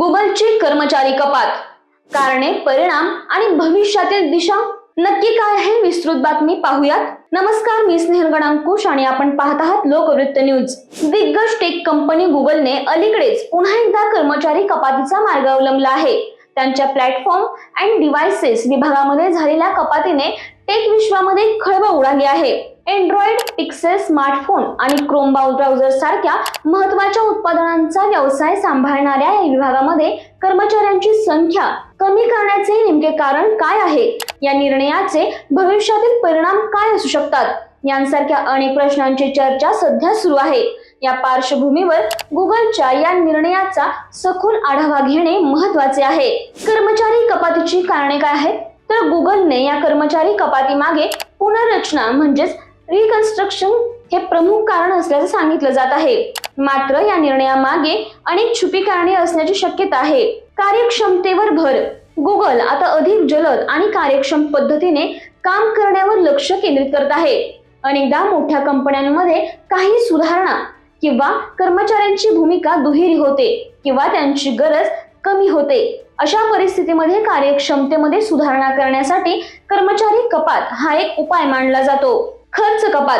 गुगलची कर्मचारी कपात. कारणे परिणाम आणि भविष्यातील दिशा नक्की काय आहे? विस्तृत बातमी पाहूयात. नमस्कार मी स्नेहल गणांकुश आणि आपण पाहत आहात लोकवृत्त न्यूज. दिग्गज टेक कंपनी गुगलने अलीकडेच पुन्हा एकदा कर्मचारी कपातीचा मार्ग अवलंबला आहे. त्यांच्या प्लॅटफॉर्म अँड डिव्हायसेस विभागामध्ये झालेल्या कपातीने टेक विश्वामध्ये खळबळ उडाली आहे. अँड्रॉइड पिक्सेल स्मार्टफोन आणि क्रोम ब्राउझर सारख्या महत्त्वाच्या उत्पादनांचा व्यवसाय सांभाळणाऱ्या या विभागामध्ये कर्मचाऱ्यांची संख्या कमी करण्याचे नेमके कारण काय आहे? या निर्णयाचे भविष्यातील परिणाम काय असू शकतात? यांसारख्या अनेक प्रश्नांची चर्चा सध्या सुरू आहे. या पार्श्वभूमीवर गुगलच्या या निर्णयाचा सखोल आढावा घेणे महत्त्वाचे आहे. कर्मचारी कपातीची कारणे काय आहेत? तर गुगलने या कर्मचारी कपाती मागे पुनर्रचना म्हणजेच रिकन्स्ट्रक्शन हे प्रमुख कारण असल्याचं सांगितलं जात आहे. मात्र या निर्णयामागे अनेक छुपी कारणे असण्याची शक्यता आहे. कार्यक्षमतेवर भर. गुगल आता अधिक जलद आणि कार्यक्षम पद्धतीने काम करण्यावर लक्ष केंद्रित करत आहे. अनेकदा मोठ्या कंपन्यांमध्ये काही सुधारणा किंवा कर्मचाऱ्यांची भूमिका दुहेरी होते किंवा त्यांची गरज कमी होते. अशा परिस्थितीमध्ये कार्यक्षमतेमध्ये सुधारणा करण्यासाठी कर्मचारी कपात हा एक उपाय मानला जातो. खर्च कपात.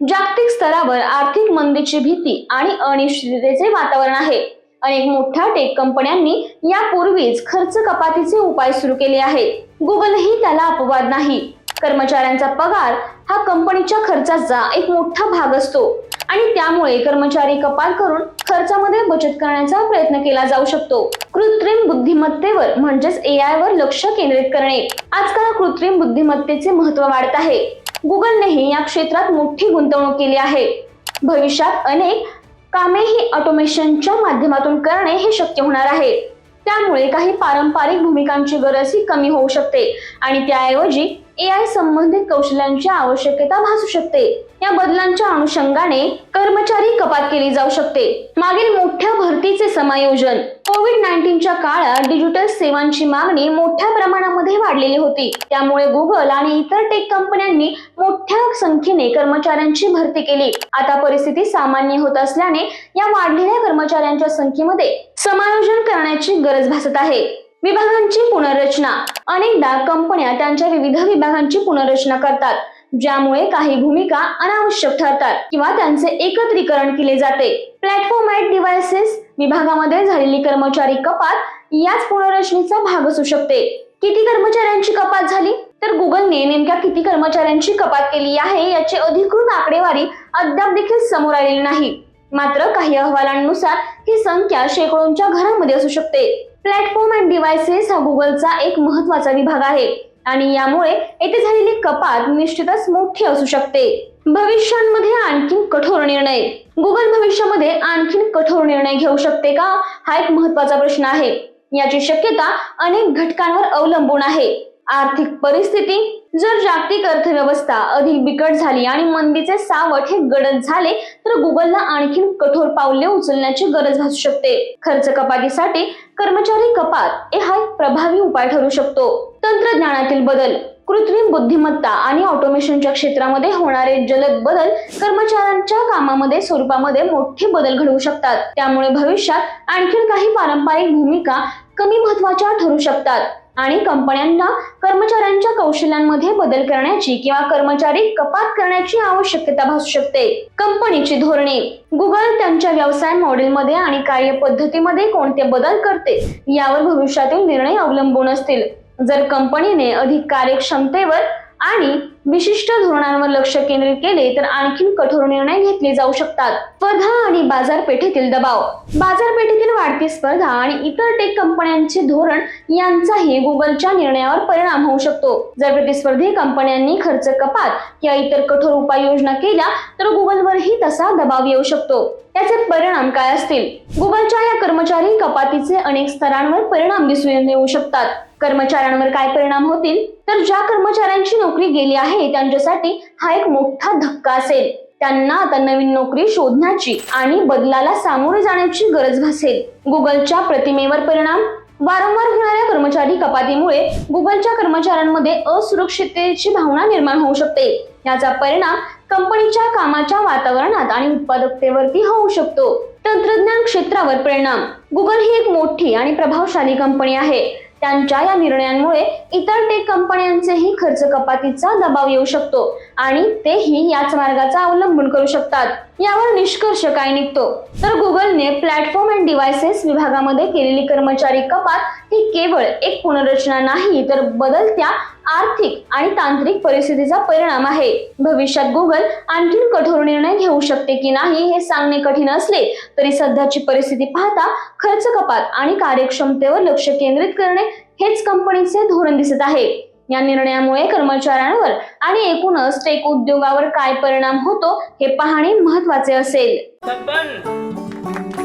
जागतिक स्तरावर आर्थिक मंदीची भीती आणि अनिश्चिततेचे वातावरण आहे. अनेक मोठ्या टेक कंपन्यांनी यापूर्वीच खर्च कपातीचे उपाय सुरू केले आहेत. गुगलही त्याला अपवाद नाही. कर्मचाऱ्यांचा पगार हा कंपनीच्या खर्चाचा एक मोठा भाग असतो आणि त्यामुळे कर्मचारी कपात करून खर्चामध्ये बचत करण्याचा प्रयत्न केला जाऊ शकतो. कृत्रिम बुद्धिमत्तेवर म्हणजेच ए आय वर लक्ष केंद्रित करणे. आजकाल कृत्रिम बुद्धिमत्तेचे महत्त्व वाढत आहे. गुगलनेही या क्षेत्रात मोठी गुंतवणूक केली आहे. भविष्यात अनेक कामेही ऑटोमेशनच्या माध्यमातून करणे हे शक्य होणार आहे. त्यामुळे काही पारंपरिक भूमिकांची गरज ही कमी होऊ शकते आणि त्याऐवजी ए आय संबंधित कौशल्यांची आवश्यकता भासू शकते. या बदलांच्या अनुषंगाने कर्मचारी कपात केली जाऊ शकते. मागील मोठ्या भरतीचे समायोजन. कोविड नाईन्टीनच्या काळात डिजिटल सेवांची मागणी मोठ्या प्रमाणामध्ये वाढलेली होती. त्यामुळे गुगल आणि इतर टेक कंपन्यांनी मोठ्या संख्येने कर्मचाऱ्यांची भरती केली. आता परिस्थिती सामान्य होत असल्याने या वाढलेल्या कर्मचाऱ्यांच्या संख्येमध्ये समायोजन करण्याची गरज भासत आहे. विभागांची पुनर्रचना. अनेकदा कंपन्या त्यांच्या विविध विभागांची पुनर्रचना करतात ज्यामुळे काही भूमिका अनावश्यक ठरतात किंवा त्यांचे एकत्रीकरण केले जाते. प्लॅटफॉर्म ऍट डिव्हायसेस विभागामध्ये झालेली कर्मचारी कपात याच पुनर्रचनेचा भाग असू शकते. किती कर्मचाऱ्यांची कपात झाली? तर गुगलने नेमक्या किती कर्मचाऱ्यांची कपात केली आहे याची अधिकृत आकडेवारी अद्याप देखील समोर आलेली नाही. मात्र काही अहवालांनुसार ही संख्या शेकडोंच्या घरांमध्ये असू शकते. प्लॅटफॉर्म अँड डिव्हायसेस हा गुगलचा एक महत्त्वाचा विभाग आहे. आणि यामुळे येथे झालेली कपात निश्चितच मोठी असू शकते. भविष्यांमध्ये आणखी कठोर निर्णय. गुगल भविष्यामध्ये आणखीन कठोर निर्णय घेऊ शकते का? हा एक महत्त्वाचा प्रश्न आहे. याची शक्यता अनेक घटकांवर अवलंबून आहे. आर्थिक परिस्थिती जर जागतिक अर्थव्यवस्था अधिक बिकट झाली आणि मंदीचे सावट हे गडद झाले तर गुगलला आणखीन कठोर पावले उचलण्याची गरज भासू शकते. खर्च कपातीसाठी कर्मचारी कपात हे हा एक प्रभावी उपाय ठरू शकतो. तंत्रज्ञानातील बदल कृत्रिम बुद्धिमत्ता आणि ऑटोमेशनच्या क्षेत्रामध्ये होणारे जलद बदल कर्मचाऱ्यांच्या कामामध्ये स्वरूपामध्ये मोठे बदल घडवू शकतात. त्यामुळे भविष्यात आणखीन काही पारंपरिक भूमिका कमी महत्त्वाच्या ठरू शकतात. आणि कंपन्यांना कर्मचाऱ्यांच्या कौशल्यांमध्ये बदल करण्याची किंवा कर्मचारी कपात करण्याची आवश्यकता भासू शकते. कंपनीची धोरणे. गुगल त्यांच्या व्यवसाय मॉडेलमध्ये आणि कार्यपद्धतीमध्ये कोणते बदल करते यावर भविष्यातील निर्णय अवलंबून असतील. जर कंपनीने अधिक कार्यक्षमतेवर आणि विशिष्ट धोरणांवर लक्ष केंद्रित केले तर आणखीन कठोर निर्णय घेतले जाऊ शकतात. स्पर्धा आणि बाजारपेठेतील दबाव. बाजारपेठेतील वाढती स्पर्धा आणि इतर टेक कंपन्यांचे धोरण यांचाही गुगलच्या निर्णयावर परिणाम होऊ शकतो. जर प्रतिस्पर्धी कंपन्यांनी खर्च कपात किंवा इतर कठोर उपाययोजना केल्या तर गुगलवरही तसा दबाव येऊ शकतो. याचे परिणाम काय असतील? गुगलच्या या कर्मचारी कपातीचे अनेक स्तरांवर परिणाम दिसून येऊ शकतात. कर्मचाऱ्यांवर काय परिणाम होतील? तर ज्या कर्मचाऱ्यांची नोकरी गेली आहे त्यांच्यासाठी हा एक मोठा धक्का असेल. त्यांना आता नवीन नोकरी शोधण्याची आणि बदलाला सामोरे जाण्याची गरज भासेल. गुगलच्या प्रतिमेवर परिणाम? वारंवार होणाऱ्या कर्मचारी कपातीमुळे गुगलच्या कर्मचाऱ्यांमध्ये असुरक्षिततेची भावना निर्माण होऊ शकते. याचा परिणाम कंपनीच्या कामाच्या वातावरणात आणि उत्पादकतेवरती होऊ शकतो. तंत्रज्ञान क्षेत्रावर परिणाम? गुगल ही एक मोठी आणि प्रभावशाली कंपनी आहे. त्यांच्या या निर्णयांमुळे इतर टेक कंपन्यांचेही खर्च कपातीचा दबाव येऊ शकतो आणि तेही याच मार्गाचा अवलंबून करू शकतात. यावर निष्कर्ष काय निघतो? तर गुगलने प्लॅटफॉर्म अँड डिव्हायसेस विभागामध्ये केलेली कर्मचारी कपात ही केवळ एक पुनर्रचना नाही तर बदलत्या आर्थिक आणि तांत्रिक परिस्थितीचा परिणाम आहे. भविष्यात गुगल आणखीन कठोर निर्णय घेऊ शकते की नाही हे सांगणे कठीण असले तरी सध्याची परिस्थिती पाहता खर्च कपात आणि कार्यक्षमतेवर लक्ष केंद्रित करणे हेच कंपनीचे धोरण दिसत आहे. या निर्णयामुळे कर्मचाऱ्यांवर आणि एकूणच टेक उद्योगावर काय परिणाम होतो हे पाहणे महत्त्वाचे असेल.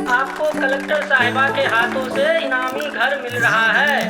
आपको कलेक्टर साहिबा के हाथों से इनामी घर मिल रहा है.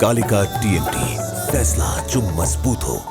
कालिका टीएमटी फैसला जो मजबूत हो।